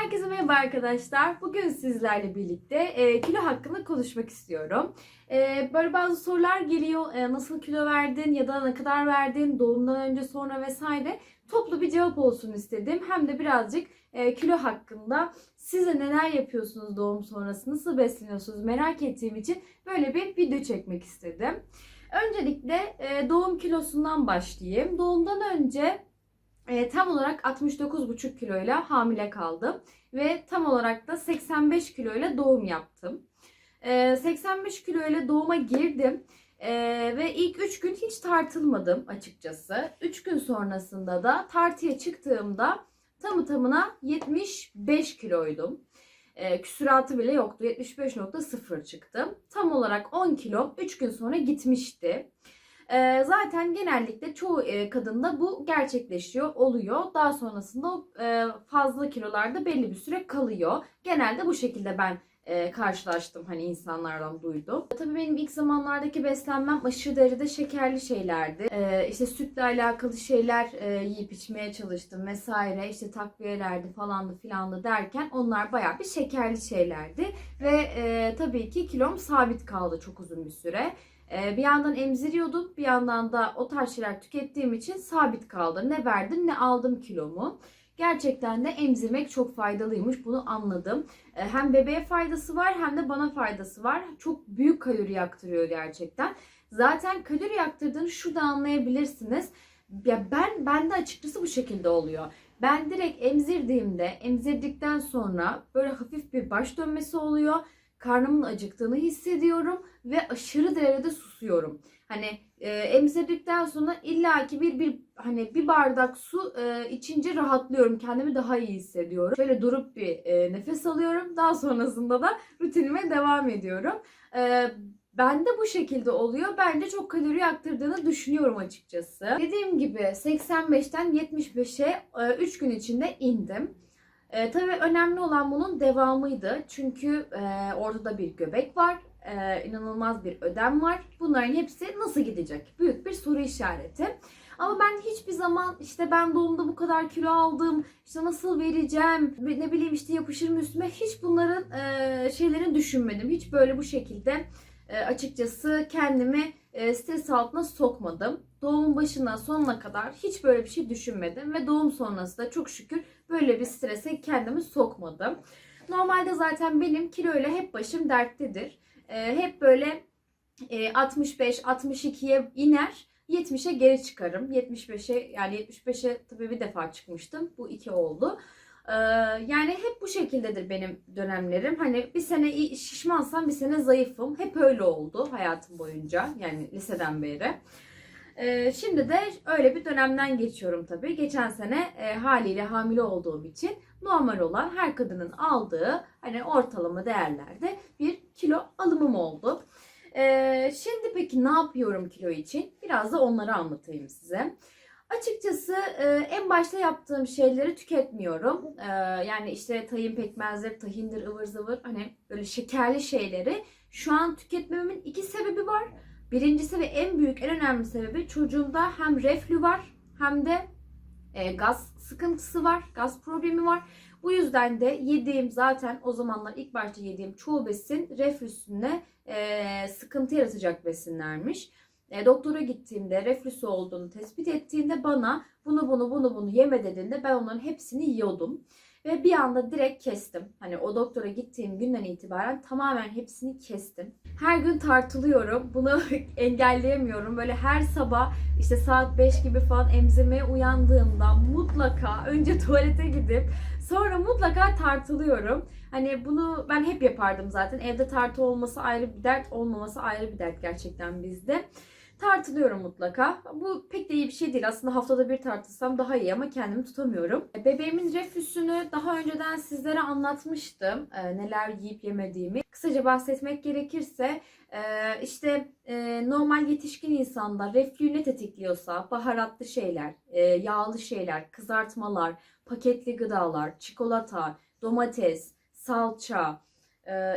Herkese merhaba arkadaşlar. Bugün sizlerle birlikte e, kilo hakkında konuşmak istiyorum. E, böyle bazı sorular geliyor. E, nasıl kilo verdin ya da ne kadar verdin, doğumdan önce sonra vesaire. Toplu bir cevap olsun istedim. Hem de birazcık e, kilo hakkında size neler yapıyorsunuz doğum sonrası, nasıl besleniyorsunuz merak ettiğim için böyle bir video çekmek istedim. Öncelikle e, doğum kilosundan başlayayım. Doğumdan önce e, tam olarak 69,5 kiloyla hamile kaldım. Ve tam olarak da 85 kiloyla doğum yaptım. E, 85 kiloyla doğuma girdim. E, ve ilk 3 gün hiç tartılmadım açıkçası. 3 gün sonrasında da tartıya çıktığımda tamı tamına 75 kiloydum. E, küsuratı bile yoktu. 75.0 çıktım. Tam olarak 10 kilom 3 gün sonra gitmişti. Ee, zaten genellikle çoğu e, kadında bu gerçekleşiyor, oluyor. Daha sonrasında e, fazla kilolarda belli bir süre kalıyor. Genelde bu şekilde ben e, karşılaştım hani insanlardan duydum. Tabii benim ilk zamanlardaki beslenmem aşırı derecede şekerli şeylerdi. E, işte sütle alakalı şeyler yiyip içmeye çalıştım vesaire. İşte takviyelerdi falandı filandı derken onlar bayağı bir şekerli şeylerdi. Ve tabii ki kilom sabit kaldı çok uzun bir süre. Ee, bir yandan emziriyordum, bir yandan da o tarz şeyler tükettiğim için sabit kaldı. Ne verdim ne aldım kilomu. Gerçekten de emzirmek çok faydalıymış. Bunu anladım. Ee, hem bebeğe faydası var hem de bana faydası var. Çok büyük kalori yaktırıyor gerçekten. Zaten kalori yaktırdığını şurada anlayabilirsiniz. Ya ben bende açıkçası bu şekilde oluyor. Ben direkt emzirdiğimde, emzirdikten sonra böyle hafif bir baş dönmesi oluyor karnımın acıktığını hissediyorum ve aşırı derecede susuyorum. Hani e, emzirdikten sonra illaki bir bir hani bir bardak su e, içince rahatlıyorum. Kendimi daha iyi hissediyorum. Şöyle durup bir e, nefes alıyorum. Daha sonrasında da rutinime devam ediyorum. E, ben de bu şekilde oluyor. Bence çok kalori yaktırdığını düşünüyorum açıkçası. Dediğim gibi 85'ten 75'e 3 gün içinde indim. E, tabii önemli olan bunun devamıydı. Çünkü e, orada da bir göbek var. E, inanılmaz bir ödem var. Bunların hepsi nasıl gidecek? Büyük bir soru işareti. Ama ben hiçbir zaman işte ben doğumda bu kadar kilo aldım, işte nasıl vereceğim, ne bileyim işte yapışır mı üstüme hiç bunların e, şeylerini düşünmedim. Hiç böyle bu şekilde e, açıkçası kendimi e, stres altına sokmadım. Doğumun başından sonuna kadar hiç böyle bir şey düşünmedim ve doğum sonrası da çok şükür böyle bir strese kendimi sokmadım. Normalde zaten benim kilo ile hep başım dertlidir. E, hep böyle e, 65-62'ye iner 70'e geri çıkarım. 75'e yani 75'e tabii bir defa çıkmıştım. Bu iki oldu. Ee, yani hep bu şekildedir benim dönemlerim. Hani bir sene şişmansam bir sene zayıfım. Hep öyle oldu hayatım boyunca. Yani liseden beri. Ee, şimdi de öyle bir dönemden geçiyorum tabii. Geçen sene e, haliyle hamile olduğum için normal olan her kadının aldığı hani ortalama değerlerde bir kilo alımım oldu. Ee, şimdi peki ne yapıyorum kilo için? Biraz da onları anlatayım size. Açıkçası e, en başta yaptığım şeyleri tüketmiyorum. E, yani işte tahin pekmezdir, tahindir, ıvır zıvır hani böyle şekerli şeyleri şu an tüketmememin iki sebebi var. Birincisi ve en büyük, en önemli sebebi çocuğumda hem reflü var hem de e, gaz sıkıntısı var, gaz problemi var. Bu yüzden de yediğim zaten o zamanlar ilk başta yediğim çoğu besin reflüsüne e, sıkıntı yaratacak besinlermiş. E, doktora gittiğimde reflüsü olduğunu tespit ettiğinde bana bunu bunu bunu bunu yeme dediğinde ben onların hepsini yiyordum. Ve bir anda direkt kestim. Hani o doktora gittiğim günden itibaren tamamen hepsini kestim. Her gün tartılıyorum. Bunu engelleyemiyorum. Böyle her sabah işte saat 5 gibi falan emzirmeye uyandığımda mutlaka önce tuvalete gidip sonra mutlaka tartılıyorum. Hani bunu ben hep yapardım zaten. Evde tartı olması ayrı bir dert, olmaması ayrı bir dert gerçekten bizde. Tartılıyorum mutlaka. Bu pek de iyi bir şey değil. Aslında haftada bir tartılsam daha iyi ama kendimi tutamıyorum. Bebeğimin reflüsünü daha önceden sizlere anlatmıştım. Ee, neler yiyip yemediğimi. Kısaca bahsetmek gerekirse e, işte e, normal yetişkin insanda reflüyü ne tetikliyorsa baharatlı şeyler, e, yağlı şeyler, kızartmalar, paketli gıdalar, çikolata, domates, salça,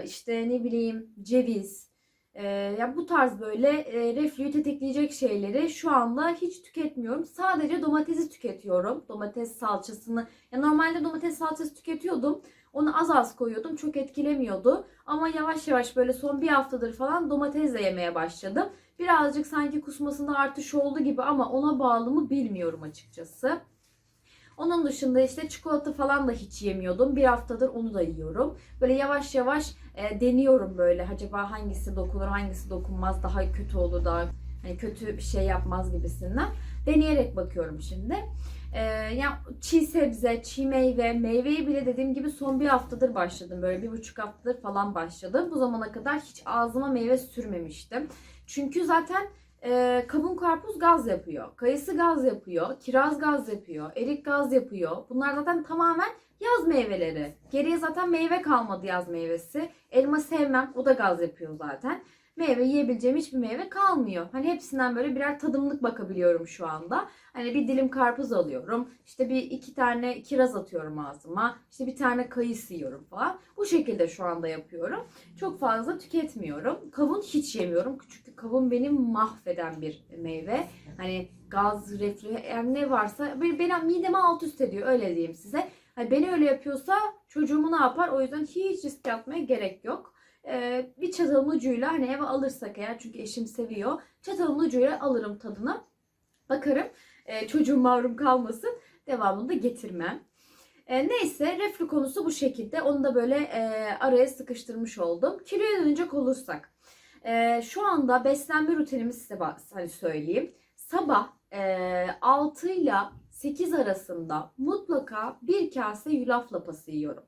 işte ne bileyim ceviz, Ee, ya bu tarz böyle e, reflüyü tetikleyecek şeyleri şu anda hiç tüketmiyorum. Sadece domatesi tüketiyorum. Domates salçasını. Ya normalde domates salçası tüketiyordum. Onu az az koyuyordum. Çok etkilemiyordu. Ama yavaş yavaş böyle son bir haftadır falan domatesle yemeye başladım. Birazcık sanki kusmasında artış oldu gibi ama ona bağlı mı bilmiyorum açıkçası. Onun dışında işte çikolata falan da hiç yemiyordum. Bir haftadır onu da yiyorum. Böyle yavaş yavaş e, deniyorum böyle. Acaba hangisi dokunur, hangisi dokunmaz, daha kötü olur, daha hani kötü bir şey yapmaz gibisinden. Deneyerek bakıyorum şimdi. E, ya çiğ sebze, çiğ meyve, meyveyi bile dediğim gibi son bir haftadır başladım. Böyle bir buçuk haftadır falan başladım. Bu zamana kadar hiç ağzıma meyve sürmemiştim. Çünkü zaten e, kavun karpuz gaz yapıyor. Kayısı gaz yapıyor. Kiraz gaz yapıyor. Erik gaz yapıyor. Bunlar zaten tamamen yaz meyveleri. Geriye zaten meyve kalmadı yaz meyvesi. Elma sevmem. O da gaz yapıyor zaten. Meyve yiyebileceğim hiçbir meyve kalmıyor. Hani hepsinden böyle birer tadımlık bakabiliyorum şu anda. Hani bir dilim karpuz alıyorum. İşte bir iki tane kiraz atıyorum ağzıma. İşte bir tane kayısı yiyorum falan. Bu şekilde şu anda yapıyorum. Çok fazla tüketmiyorum. Kavun hiç yemiyorum. Çünkü kavun beni mahveden bir meyve. Hani gaz, reflü, yani ne varsa benim midemi alt üst ediyor öyle diyeyim size. Hani beni öyle yapıyorsa çocuğumu ne yapar? O yüzden hiç risk yapmaya gerek yok. Ee, bir çatalın ucuyla hani eve alırsak eğer çünkü eşim seviyor. Çatalın ucuyla alırım tadını. Bakarım e, çocuğum mahrum kalmasın. Devamını da getirmem. E, neyse reflü konusu bu şekilde. Onu da böyle e, araya sıkıştırmış oldum. Kiloya dönecek olursak. E, şu anda beslenme rutinimi size hani söyleyeyim. Sabah e, 6 ile 8 arasında mutlaka bir kase yulaf lapası yiyorum.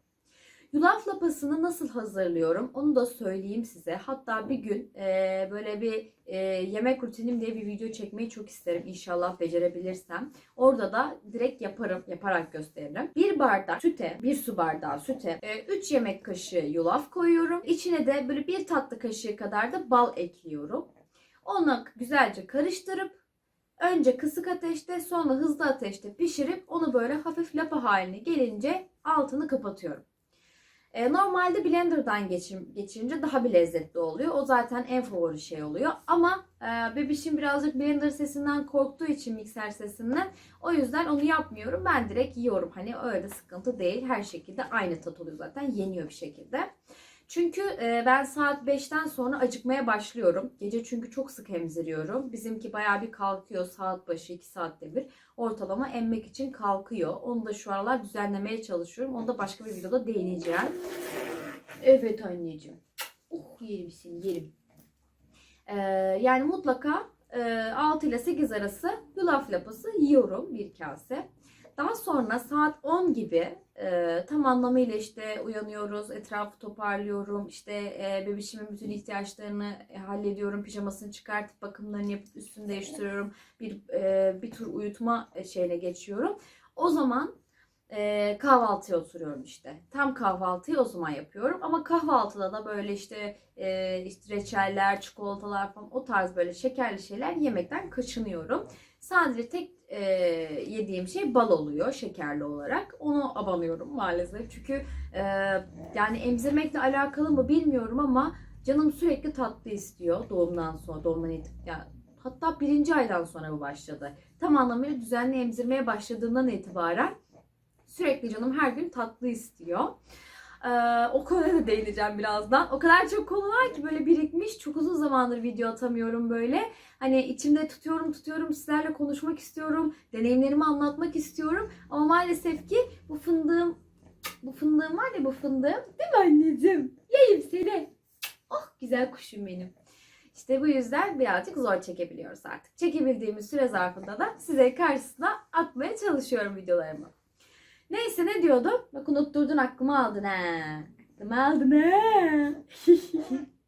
Yulaf lapasını nasıl hazırlıyorum onu da söyleyeyim size. Hatta bir gün e, böyle bir e, yemek rutinim diye bir video çekmeyi çok isterim. İnşallah becerebilirsem. Orada da direkt yaparım, yaparak gösteririm. Bir bardak süte, bir su bardağı süte, 3 yemek kaşığı yulaf koyuyorum. İçine de böyle bir tatlı kaşığı kadar da bal ekliyorum. Onu güzelce karıştırıp önce kısık ateşte sonra hızlı ateşte pişirip onu böyle hafif lapa haline gelince altını kapatıyorum. E, normalde blenderdan geçir, geçirince daha bir lezzetli oluyor. O zaten en favori şey oluyor. Ama e, bebişim birazcık blender sesinden korktuğu için mikser sesinden o yüzden onu yapmıyorum. Ben direkt yiyorum. Hani öyle sıkıntı değil. Her şekilde aynı tat oluyor zaten. Yeniyor bir şekilde. Çünkü e, ben saat 5'ten sonra acıkmaya başlıyorum. Gece çünkü çok sık emziriyorum. Bizimki bayağı bir kalkıyor saat başı 2 saatte bir. Ortalama emmek için kalkıyor. Onu da şu aralar düzenlemeye çalışıyorum. Onu da başka bir videoda değineceğim. Evet anneciğim. Oh yerim seni yerim. Ee, yani mutlaka e, 6 ile 8 arası yulaf lapası yiyorum bir kase. Daha sonra saat 10 gibi e, tam anlamıyla işte uyanıyoruz, etrafı toparlıyorum, işte e, bebişimin bütün ihtiyaçlarını e, hallediyorum, pijamasını çıkartıp bakımlarını yapıp üstünü değiştiriyorum, bir e, bir tur uyutma şeyine geçiyorum. O zaman e, kahvaltıya oturuyorum işte. Tam kahvaltıyı o zaman yapıyorum. Ama kahvaltıda da böyle işte, e, işte reçeller, çikolatalar falan o tarz böyle şekerli şeyler yemekten kaçınıyorum. Sadece tek e, yediğim şey bal oluyor şekerli olarak. Onu abanıyorum maalesef. Çünkü e, yani emzirmekle alakalı mı bilmiyorum ama canım sürekli tatlı istiyor doğumdan sonra. Doğumdan itibaren hatta birinci aydan sonra bu başladı. Tam anlamıyla düzenli emzirmeye başladığımdan itibaren sürekli canım her gün tatlı istiyor. Ee, o konuya da değineceğim birazdan. O kadar çok konu var ki böyle birikmiş. Çok uzun zamandır video atamıyorum böyle. Hani içimde tutuyorum tutuyorum sizlerle konuşmak istiyorum. Deneyimlerimi anlatmak istiyorum. Ama maalesef ki bu fındığım bu fındığım var ya bu fındığım değil mi anneciğim? Yiyeyim seni. Oh güzel kuşum benim. İşte bu yüzden birazcık zor çekebiliyoruz artık. Çekebildiğimiz süre zarfında da size karşısına atmaya çalışıyorum videolarımı. Neyse ne diyordum? Bak unutturdun aklımı aldın ha. Aklımı aldın ha.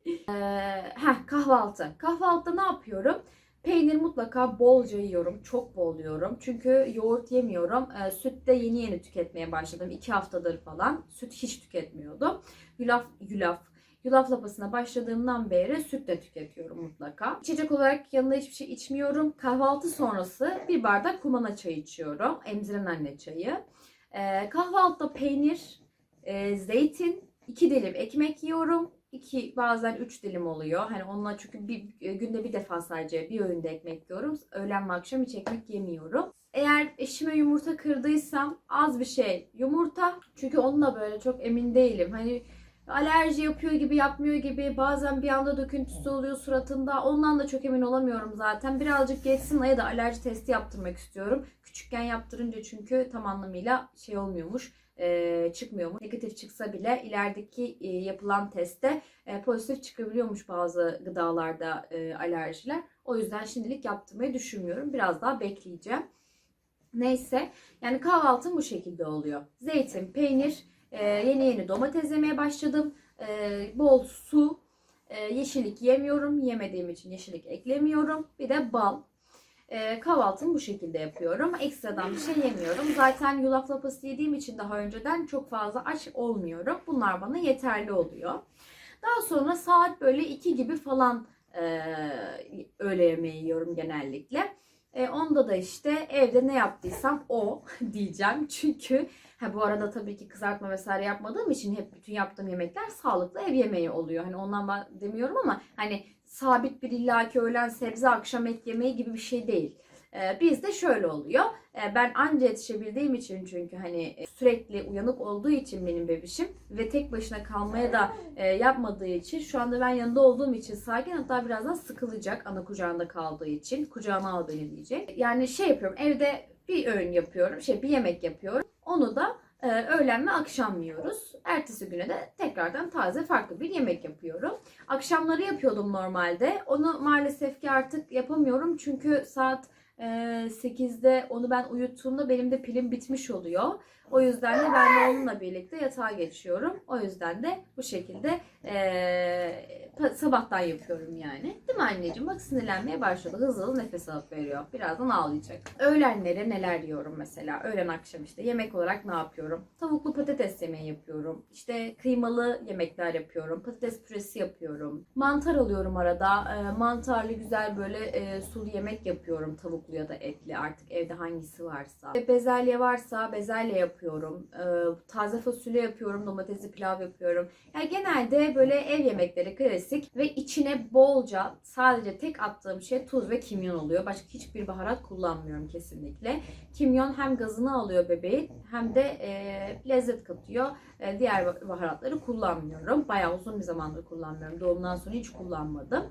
ee, kahvaltı. Kahvaltıda ne yapıyorum? Peynir mutlaka bolca yiyorum. Çok bol yiyorum. Çünkü yoğurt yemiyorum. Ee, süt de yeni yeni tüketmeye başladım. 2 haftadır falan. Süt hiç tüketmiyordum. Yulaf, yulaf. Yulaf lapasına başladığımdan beri süt de tüketiyorum mutlaka. İçecek olarak yanında hiçbir şey içmiyorum. Kahvaltı sonrası bir bardak kumana çayı içiyorum. Emziren anne çayı. Ee, kahvaltıda peynir, e, zeytin, iki dilim ekmek yiyorum. iki bazen üç dilim oluyor. Hani onunla çünkü bir e, günde bir defa sadece bir öğünde ekmek yiyorum. Öğlen ve akşam hiç ekmek yemiyorum. Eğer eşime yumurta kırdıysam az bir şey yumurta. Çünkü onunla böyle çok emin değilim. Hani alerji yapıyor gibi yapmıyor gibi bazen bir anda döküntüsü oluyor suratında. Ondan da çok emin olamıyorum zaten. Birazcık geçsin ya da alerji testi yaptırmak istiyorum. Küçükken yaptırınca çünkü tam anlamıyla şey olmuyormuş e, çıkmıyormuş. Negatif çıksa bile ilerideki yapılan testte e, pozitif çıkabiliyormuş bazı gıdalarda alerjiler. O yüzden şimdilik yaptırmayı düşünmüyorum. Biraz daha bekleyeceğim. Neyse yani kahvaltım bu şekilde oluyor. Zeytin, peynir, e, yeni yeni domates yemeye başladım. E, bol su, e, yeşillik yemiyorum. Yemediğim için yeşillik eklemiyorum. Bir de bal. E, kahvaltımı bu şekilde yapıyorum. Ekstradan bir şey yemiyorum. Zaten yulaf lapası yediğim için daha önceden çok fazla aç olmuyorum. Bunlar bana yeterli oluyor. Daha sonra saat böyle 2 gibi falan e, öğle yemeği yiyorum genellikle. E, onda da işte evde ne yaptıysam o diyeceğim. Çünkü ha, bu arada tabii ki kızartma vesaire yapmadığım için hep bütün yaptığım yemekler sağlıklı ev yemeği oluyor. Hani ondan ben demiyorum ama hani sabit bir illaki öğlen sebze akşam et yemeği gibi bir şey değil. Ee, bizde şöyle oluyor. Ee, ben anca yetişebildiğim için çünkü hani e, sürekli uyanık olduğu için benim bebişim ve tek başına kalmaya da e, yapmadığı için şu anda ben yanında olduğum için sakin hatta birazdan sıkılacak ana kucağında kaldığı için kucağına al beni diyecek. Yani şey yapıyorum evde bir öğün yapıyorum şey bir yemek yapıyorum onu da e, öğlen ve akşam yiyoruz. Ertesi güne de tekrardan taze farklı bir yemek yapıyorum. Akşamları yapıyordum normalde. Onu maalesef ki artık yapamıyorum çünkü saat e, 8'de onu ben uyuttuğumda benim de pilim bitmiş oluyor. O yüzden de ben de onunla birlikte yatağa geçiyorum. O yüzden de bu şekilde e, sabahtan yapıyorum yani. Değil mi anneciğim? Bak sinirlenmeye başladı. Hızlı hızlı nefes alıp veriyor. Birazdan ağlayacak. Öğlenleri neler yiyorum mesela? Öğlen akşam işte yemek olarak ne yapıyorum? Tavuklu patates yemeği yapıyorum. İşte kıymalı yemekler yapıyorum. Patates püresi yapıyorum. Mantar alıyorum arada. E, mantarlı güzel böyle e, sulu yemek yapıyorum. Tavuklu ya da etli artık evde hangisi varsa. E, bezelye varsa bezelye yapıyorum. E, taze fasulye yapıyorum. Domatesli pilav yapıyorum. Yani genelde böyle ev yemekleri klasik ve içine bolca sadece tek attığım şey tuz ve kimyon oluyor. Başka hiçbir baharat kullanmıyorum kesinlikle. Kimyon hem gazını alıyor bebeğin hem de e, lezzet katıyor. E, diğer baharatları kullanmıyorum. Bayağı uzun bir zamandır kullanmıyorum. Doğumdan sonra hiç kullanmadım.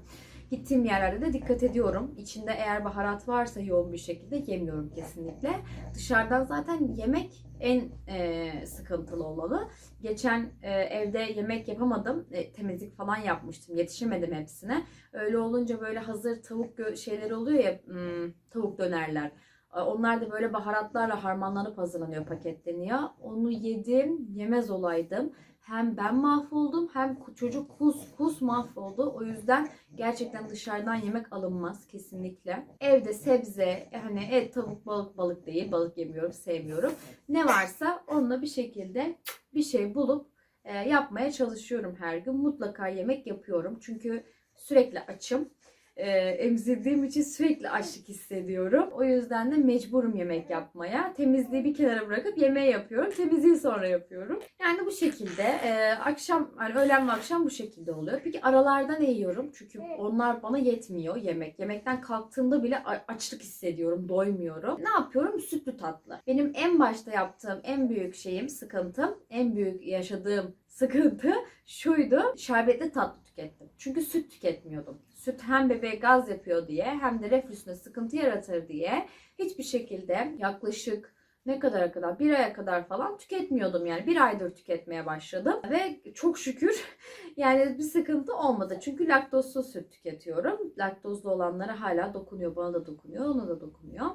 Gittiğim yerlerde de dikkat ediyorum. İçinde eğer baharat varsa yoğun bir şekilde yemiyorum kesinlikle. Dışarıdan zaten yemek en e, sıkıntılı olmalı. Geçen e, evde yemek yapamadım. E, temizlik falan yapmıştım. Yetişemedim hepsine. Öyle olunca böyle hazır tavuk şeyleri oluyor ya hmm, tavuk dönerler. E, Onlar da böyle baharatlarla harmanlanıp hazırlanıyor, paketleniyor. Onu yedim, yemez olaydım. Hem ben mahvoldum hem çocuk kus kus mahvoldu. O yüzden gerçekten dışarıdan yemek alınmaz kesinlikle. Evde sebze, hani et, tavuk, balık, balık değil. Balık yemiyorum, sevmiyorum. Ne varsa onunla bir şekilde bir şey bulup e, yapmaya çalışıyorum her gün. Mutlaka yemek yapıyorum. Çünkü sürekli açım. E, emzirdiğim için sürekli açlık hissediyorum. O yüzden de mecburum yemek yapmaya. Temizliği bir kenara bırakıp yemeği yapıyorum. Temizliği sonra yapıyorum. Yani bu şekilde e, akşam, yani öğlen ve akşam bu şekilde oluyor. Peki aralarda ne yiyorum? Çünkü onlar bana yetmiyor yemek. Yemekten kalktığımda bile açlık hissediyorum, doymuyorum. Ne yapıyorum? Sütlü tatlı. Benim en başta yaptığım en büyük şeyim, sıkıntım, en büyük yaşadığım sıkıntı şuydu. Şerbetli tatlı tükettim. Çünkü süt tüketmiyordum. Süt hem bebeğe gaz yapıyor diye hem de reflüsüne sıkıntı yaratır diye hiçbir şekilde yaklaşık ne kadara kadar? Bir aya kadar falan tüketmiyordum yani. Bir aydır tüketmeye başladım. Ve çok şükür yani bir sıkıntı olmadı. Çünkü laktozsuz süt tüketiyorum. Laktozlu olanlara hala dokunuyor. Bana da dokunuyor ona da dokunuyor.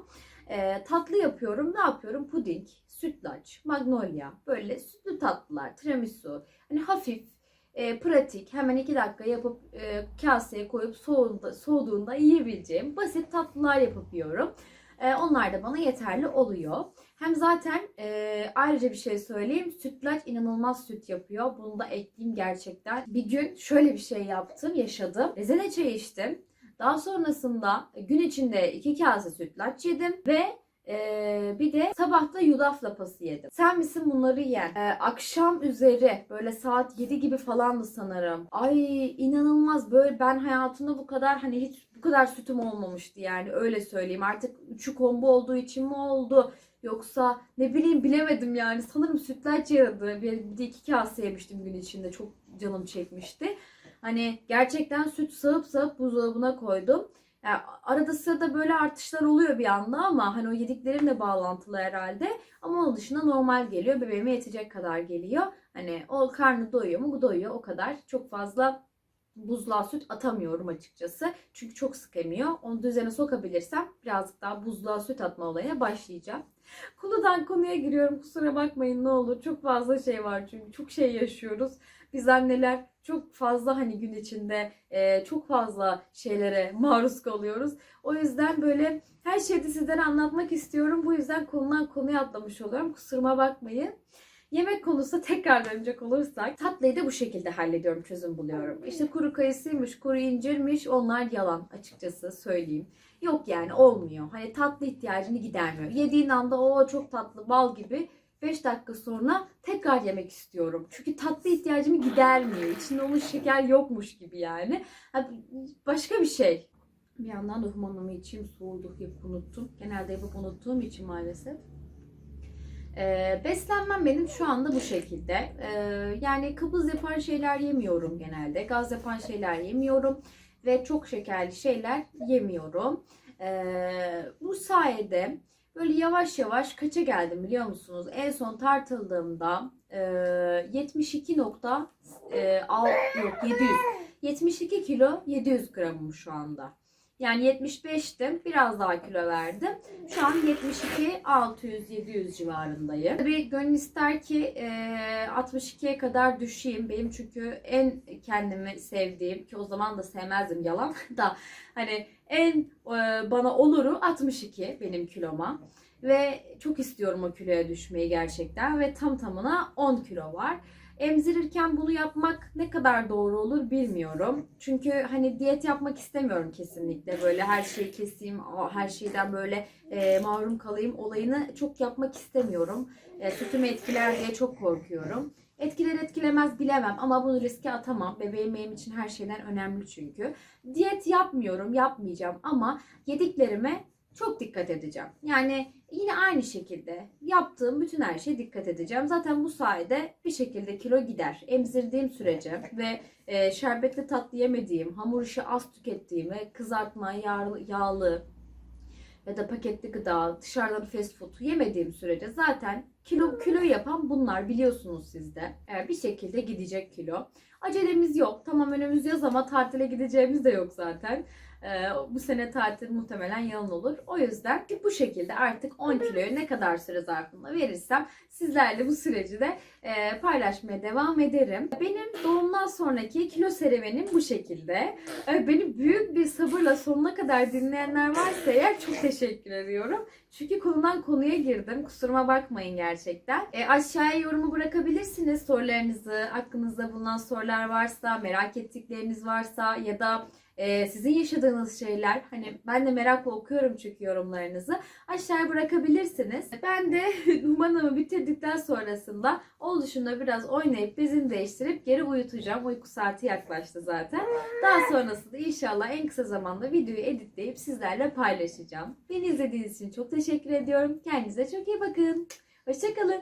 Ee, tatlı yapıyorum. Ne yapıyorum? Puding sütlaç magnolia. Böyle sütlü tatlılar tiramisu. Hani hafif e, pratik hemen iki dakika yapıp e, kaseye koyup soğuduğunda, soğuduğunda yiyebileceğim basit tatlılar yapıp yiyorum. E, onlar da bana yeterli oluyor. Hem zaten e, ayrıca bir şey söyleyeyim. Sütlaç inanılmaz süt yapıyor. Bunu da ekleyeyim gerçekten. Bir gün şöyle bir şey yaptım, yaşadım. Rezene çayı içtim. Daha sonrasında gün içinde iki kase sütlaç yedim ve Ee, bir de sabah da yulaf lapası yedim. Sen misin bunları yiyen? Ee, akşam üzeri böyle saat 7 gibi falandı sanırım. Ay inanılmaz böyle ben hayatımda bu kadar hani hiç bu kadar sütüm olmamıştı yani öyle söyleyeyim. Artık üçü kombo olduğu için mi oldu? Yoksa ne bileyim bilemedim yani. Sanırım sütlaç yaradı. Bir, bir de iki kase yemiştim gün içinde. Çok canım çekmişti. Hani gerçekten süt sağıp sağıp buzdolabına koydum. Yani arada sırada böyle artışlar oluyor bir anda ama hani o yediklerimle bağlantılı herhalde. Ama onun dışında normal geliyor. Bebeğime yetecek kadar geliyor. Hani o karnı doyuyor mu? Doyuyor o kadar. Çok fazla buzluğa süt atamıyorum açıkçası. Çünkü çok sık emiyor. Onu düzene sokabilirsem birazcık daha buzluğa süt atma olayına başlayacağım. Konudan konuya giriyorum. Kusura bakmayın ne olur. Çok fazla şey var çünkü. Çok şey yaşıyoruz. Biz anneler çok fazla hani gün içinde e, çok fazla şeylere maruz kalıyoruz. O yüzden böyle her şeyi sizlere anlatmak istiyorum. Bu yüzden konudan konuya atlamış oluyorum. Kusuruma bakmayın. Yemek konusuna tekrar dönecek olursak tatlıyı da bu şekilde hallediyorum, çözüm buluyorum. İşte kuru kayısıymış, kuru incirmiş onlar yalan açıkçası söyleyeyim. Yok yani olmuyor. Hani tatlı ihtiyacını gidermiyor. Yediğin anda o çok tatlı bal gibi 5 dakika sonra tekrar yemek istiyorum. Çünkü tatlı ihtiyacımı gidermiyor. İçinde onun şeker yokmuş gibi yani. Başka bir şey. Bir yandan da humanımı içeyim soğudu yapıp unuttum. Genelde yapıp unuttuğum için maalesef. Ee, beslenmem benim şu anda bu şekilde. Ee, yani kabız yapan şeyler yemiyorum genelde. Gaz yapan şeyler yemiyorum. Ve çok şekerli şeyler yemiyorum. Ee, bu sayede böyle yavaş yavaş kaça geldim biliyor musunuz? En son tartıldığımda e, 72 nokta e, yok 700 72 kilo 700 gramım şu anda. Yani 75'tim. Biraz daha kilo verdim. Şu an 72 600 700 civarındayım. Tabii gönül ister ki e, 62'ye kadar düşeyim. Benim çünkü en kendimi sevdiğim ki o zaman da sevmezdim yalan da hani en e, bana oluru 62 benim kiloma. Ve çok istiyorum o kiloya düşmeyi gerçekten ve tam tamına 10 kilo var. Emzirirken bunu yapmak ne kadar doğru olur bilmiyorum. Çünkü hani diyet yapmak istemiyorum kesinlikle. Böyle her şeyi keseyim, her şeyden böyle e, mahrum kalayım olayını çok yapmak istemiyorum. E, sütümü etkiler diye çok korkuyorum. Etkiler etkilemez bilemem ama bunu riske atamam. Bebeğim benim için her şeyden önemli çünkü. Diyet yapmıyorum, yapmayacağım ama yediklerime çok dikkat edeceğim. Yani yine aynı şekilde yaptığım bütün her şeye dikkat edeceğim. Zaten bu sayede bir şekilde kilo gider. Emzirdiğim sürece ve e, şerbetli tatlı yemediğim, hamur işi az tükettiğim ve kızartma, yağlı, yağlı ya da paketli gıda, dışarıdan fast food yemediğim sürece zaten kilo kilo yapan bunlar biliyorsunuz siz de. E, bir şekilde gidecek kilo. Acelemiz yok. Tamam önümüz yaz ama tatile gideceğimiz de yok zaten. Ee, bu sene tatil muhtemelen yalan olur. O yüzden bu şekilde artık 10 kiloyu ne kadar süre zarfında verirsem sizlerle bu süreci de e, paylaşmaya devam ederim. Benim doğumdan sonraki kilo serüvenim bu şekilde. Ee, beni büyük bir sabırla sonuna kadar dinleyenler varsa eğer çok teşekkür ediyorum. Çünkü konudan konuya girdim. Kusuruma bakmayın gerçekten. E, aşağıya yorumu bırakabilirsiniz sorularınızı. Aklınızda bulunan sorular varsa, merak ettikleriniz varsa ya da ee, sizin yaşadığınız şeyler hani ben de merakla okuyorum çünkü yorumlarınızı aşağıya bırakabilirsiniz. Ben de numaramı bitirdikten sonrasında oluşumda biraz oynayıp bezini değiştirip geri uyutacağım. Uyku saati yaklaştı zaten. Daha sonrasında inşallah en kısa zamanda videoyu editleyip sizlerle paylaşacağım. Beni izlediğiniz için çok teşekkür ediyorum. Kendinize çok iyi bakın. Hoşçakalın.